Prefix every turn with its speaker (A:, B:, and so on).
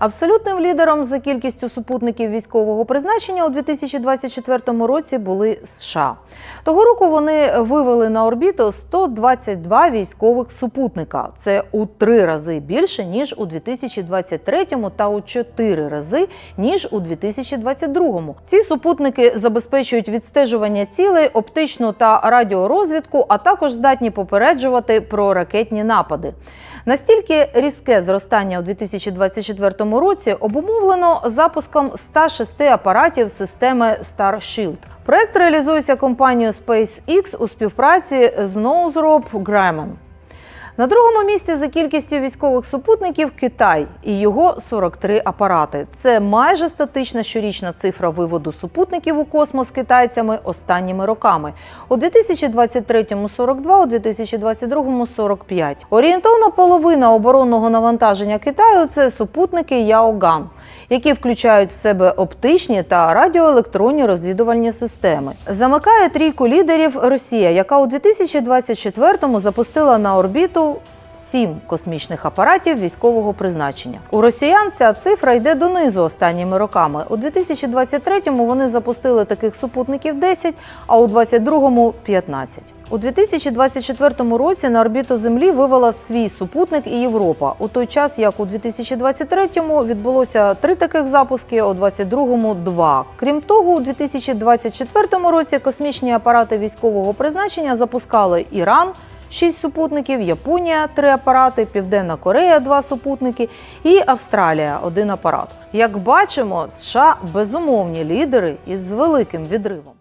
A: Абсолютним лідером за кількістю супутників військового призначення у 2024 році були США. Того року вони вивели на орбіту 122 військових супутника. Це у три рази більше ніж у 2023 та у чотири рази ніж у 2022. Ці супутники забезпечують відстежування цілей, оптичну та радіорозвідку, а також здатні попереджувати про ракетні напади. Настільки різке зростання у 2024 році обумовлено запуском 106 апаратів системи Starshield. Проект реалізується компанією SpaceX у співпраці з Northrop Grumman. На другому місці за кількістю військових супутників Китай і його 43 апарати. Це майже статична щорічна цифра виводу супутників у космос китайцями останніми роками. У 2023-му 42, у 2022-му 45. Орієнтовна половина оборонного навантаження Китаю це супутники Яоган, які включають в себе оптичні та радіоелектронні розвідувальні системи. Замикає трійку лідерів Росія, яка у 2024-му запустила на орбіту сім космічних апаратів військового призначення. У росіян ця цифра йде донизу останніми роками. У 2023-му вони запустили таких супутників 10, а у 2022-му – 15. У 2024 році на орбіту Землі вивела свій супутник і Європа. У той час, як у 2023-му відбулося три таких запуски, у 2022-му – два. Крім того, у 2024 році космічні апарати військового призначення запускали Іран. Шість супутників, Японія три апарати, Південна Корея два супутники і Австралія один апарат. Як бачимо, США безумовні лідери із великим відривом.